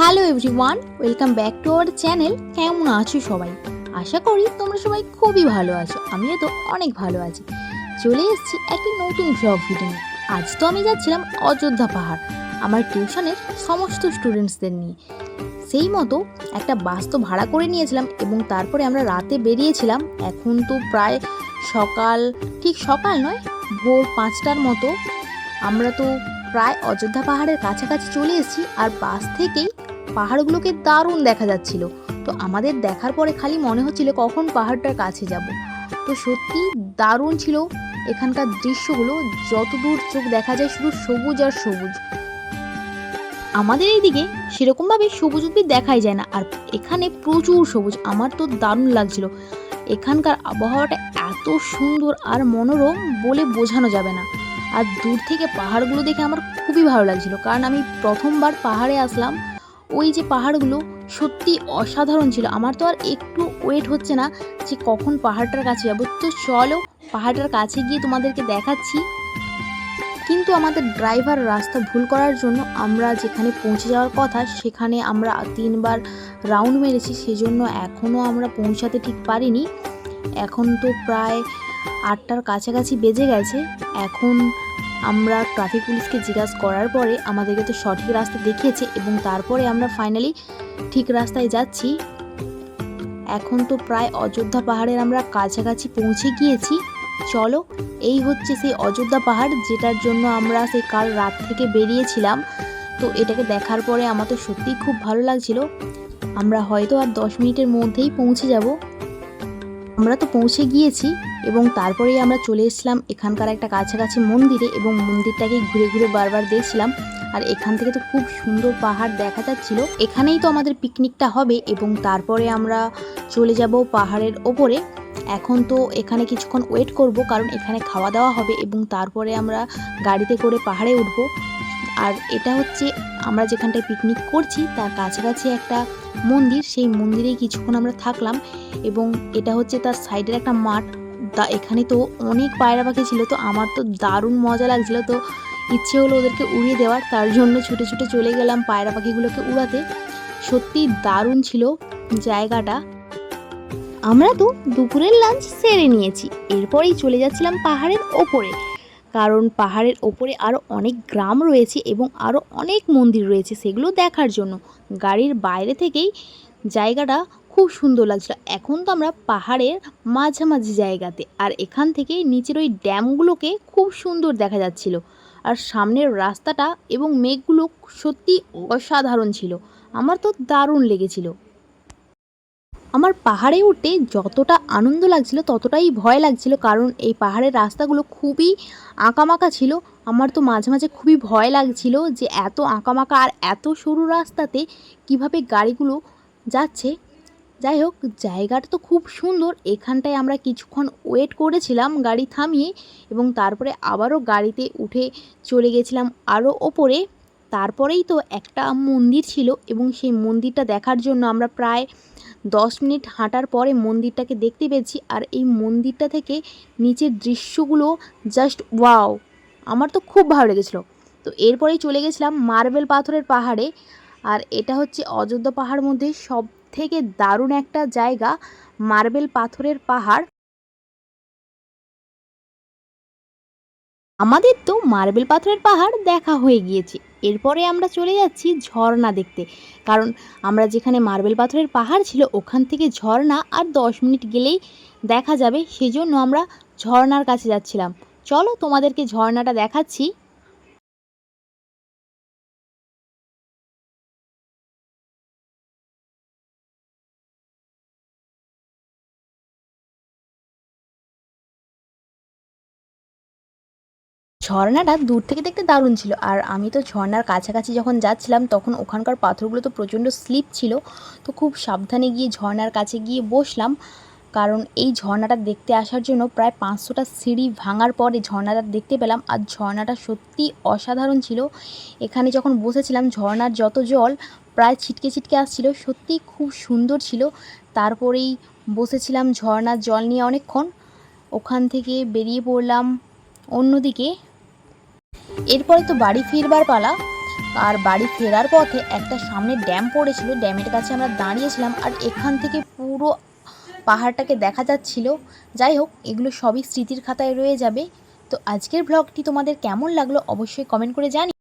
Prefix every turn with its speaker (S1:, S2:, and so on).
S1: Hello everyone, welcome back to our channel. কেমন আছো সবাই? আশা করি তোমরা সবাই খুবই ভালো আছো, আমিও তো অনেক ভালো আছি। চলে এসেছি একটি নতুন ব্লগ ভিডিও নিয়ে। আজ তো আমি যাচ্ছিলাম অযোধ্যা পাহাড়, আমার টিউশনের সমস্ত স্টুডেন্টসদের নিয়ে। সেই মতো একটা বাস তো ভাড়া করে নিয়েছিলাম এবং তারপরে আমরা রাতে বেরিয়েছিলাম। এখন তো প্রায় সকাল, ঠিক সকাল নয়, ভোর পাঁচটার মতো। আমরা তো প্রায় অযোধ্যা পাহাড়ের কাছাকাছি চলে এসেছি, আর বাস থেকেই পাহাড়গুলোকে দারুণ দেখা যাচ্ছিল। তো আমাদের দেখার পরে খালি মনে হচ্ছিল কখন পাহাড়টার কাছে যাব। তো সত্যি দারুণ ছিল এখানকার দৃশ্যগুলো যত দূর চোখ দেখা যায় শুধু সবুজ আর সবুজ। আমাদের এইদিকে সেরকমভাবে সবুজ উদ্ভিদ দেখাই যায় না, আর এখানে প্রচুর সবুজ। আমার তো দারুণ লাগছিল। এখানকার আবহাওয়াটা এত সুন্দর আর মনোরম বলে বোঝানো যাবে না। আর দূর থেকে পাহাড়গুলো দেখে আমার খুবই ভালো লাগছিল, কারণ আমি প্রথমবার পাহাড়ে আসলাম ওই যে পাহাড়গুলো সত্যি অসাধারণ ছিল। আমার তো আর একটু ওয়েট হচ্ছে না যে কখন পাহাড়টার কাছে যাব। তো চলো পাহাড়টার কাছে গিয়ে তোমাদেরকে দেখাচ্ছি। কিন্তু আমাদের ড্রাইভার রাস্তা ভুল করার জন্য আমরা যেখানে পৌঁছে যাওয়ার কথা, সেখানে আমরা তিনবার রাউন্ড মেরেছি। সেজন্য এখনও আমরা পৌঁছাতে ঠিক পারিনি। এখন তো প্রায় আটটার কাছাকাছি বেজে গেছে। এখন আমরা ট্রাফিক পুলিশকে জিজ্ঞাসা করার পরে আমাদেরকে তো সঠিক রাস্তা দেখিয়েছে এবং তারপরে আমরা ফাইনালি ঠিক রাস্তায় যাচ্ছি। এখন তো প্রায় অযোধ্যা পাহাড়ের আমরা কাছাকাছি পৌঁছে গিয়েছি। চলো, এই হচ্ছে সেই অযোধ্যা পাহাড় যেটার জন্য আমরা সেই কাল রাত থেকে বেরিয়েছিলাম। তো এটাকে দেখার পরে আমার তো সত্যিই খুব ভালো লাগছিল। আমরা হয়তো আর দশ মিনিটের মধ্যেই পৌঁছে যাব। আমরা তো পৌঁছে গিয়েছি। এবং তারপরেই আমরা চলে এসেছিলাম এখানকার একটা কাছাকাছি মন্দিরে এবং মন্দিরটাকে ঘুরে ঘুরে বারবার দেখছিলাম। আর এখান থেকে তো খুব সুন্দর পাহাড় দেখা যাচ্ছিল। এখানেই তো আমাদের পিকনিকটা হবে এবং তারপরে আমরা চলে যাব পাহাড়ের ওপরে। এখন তো এখানে কিছুক্ষণ ওয়েট করব কারণ এখানে খাওয়া দাওয়া হবে এবং তারপরে আমরা গাড়িতে করে পাহাড়ে উঠব। আর এটা হচ্ছে আমরা যেখানটায় পিকনিক করছি তার কাছাকাছি একটা মন্দির। সেই মন্দিরেই কিছুক্ষণ আমরা থাকলাম এবং এটা হচ্ছে তার সাইডের একটা মাঠ। দা, এখানে তো অনেক পায়রা পাখি ছিল, তো আমার তো দারুণ মজা লাগছিল, তো ইচ্ছে হলো ওদেরকে উড়িয়ে দেওয়ার, তার জন্য ছুটে ছুটে চলে গেলাম পায়রা পাখিগুলোকে উড়াতে। সত্যি দারুণ ছিল জায়গাটা। আমরা তো দুপুরের লাঞ্চ সেরে নিয়েছি, এরপরেই চলে যাচ্ছিলাম পাহাড়ের ওপরে। কারণ পাহাড়ের ওপরে আরও অনেক গ্রাম রয়েছে এবং আরও অনেক মন্দির রয়েছে সেগুলো দেখার জন্য। গাড়ির বাইরে থেকেই জায়গাটা খুব সুন্দর লাগছিল। এখন তো আমরা পাহাড়ের মাঝামাঝি জায়গাতে, আর এখান থেকে নিচের ওই ড্যামগুলোকে খুব সুন্দর দেখা যাচ্ছিল। আর সামনের রাস্তাটা এবং মেঘগুলো সত্যি অসাধারণ ছিল। আমার তো দারুণ লেগেছিল। আমার পাহাড়ে উঠতে যতটা আনন্দ লাগছিল, ততটাই ভয় লাগছিল, কারণ এই পাহাড়ের রাস্তাগুলো খুবই আঁকামাকা ছিল। আমার তো মাঝে মাঝে খুবই ভয় লাগছিল যে এত আঁকামাকা আর এত সরু রাস্তাতে কীভাবে গাড়িগুলো যাচ্ছে। যাই হোক, জায়গাটা তো খুব সুন্দর। এখানটায় আমরা কিছুক্ষণ ওয়েট করেছিলাম, গাড়ি থামিয়ে এবং তারপরে আবারও গাড়িতে উঠে চলে গেছিলাম আরও ওপরে। তারপরেই তো একটা মন্দির ছিল এবং সেই মন্দিরটা দেখার জন্য আমরা প্রায় দশ মিনিট হাঁটার পরে মন্দিরটাকে দেখতে পেয়েছি। আর এই মন্দিরটা থেকে নিচের দৃশ্যগুলো জাস্ট ওয়াও আমার তো খুব ভালো লেগেছিলো। তো এরপরেই চলে গেছিলাম মার্বেল পাথরের পাহাড়ে। আর এটা হচ্ছে অযোধ্যা পাহাড় মধ্যে সব থেকে দারুণ একটা জায়গা, মার্বেল পাথরের পাহাড়। আমাদের তো মার্বেল পাথরের পাহাড় দেখা হয়ে গিয়েছে। এরপরে আমরা চলে যাচ্ছি ঝর্ণা দেখতে। কারণ আমরা যেখানে মার্বেল পাথরের পাহাড় ছিল, ওখান থেকে ঝর্ণা আর দশ মিনিট গেলেই দেখা যাবে। সেজন্য আমরা ঝর্ণার কাছে যাচ্ছিলাম। চলো তোমাদেরকে ঝর্ণাটা দেখাচ্ছি। ঝর্ণাটা দূর থেকে দেখতে দারুণ ছিল। আর আমি তো ঝর্ণার কাছাকাছি যখন যাচ্ছিলাম, তখন ওখানকার পাথরগুলো তো প্রচণ্ড স্লিপ ছিল। তো খুব সাবধানে গিয়ে ঝর্ণার কাছে গিয়ে বসলাম। কারণ এই ঝর্ণাটা দেখতে আসার জন্য প্রায় পাঁচশোটা সিঁড়ি ভাঙার পরে ঝর্ণাটা দেখতে পেলাম। আর ঝর্ণাটা সত্যি অসাধারণ ছিল। এখানে যখন বসেছিলাম, ঝর্ণার যত জল প্রায় ছিটকে ছিটকে আসছিল, সত্যি খুব সুন্দর ছিল। তারপরেই বসেছিলাম ঝর্ণার জল নিয়ে অনেকক্ষণ। ওখান থেকে বেরিয়ে পড়লাম অন্যদিকে। এরপরে তো বাড়ি ফিরবার পালা। আর বাড়ি ফেরার পথে একটা সামনে ড্যাম পড়েছিল, ড্যামের কাছে আমরা দাঁড়িয়েছিলাম আর এখান থেকে পুরো পাহাড়টাকে দেখা যাচ্ছিল। যাই হোক, এগুলো সবই স্মৃতির খাতায় রয়ে যাবে। তো আজকের ব্লগটি তোমাদের কেমন লাগল অবশ্যই কমেন্ট করে জানি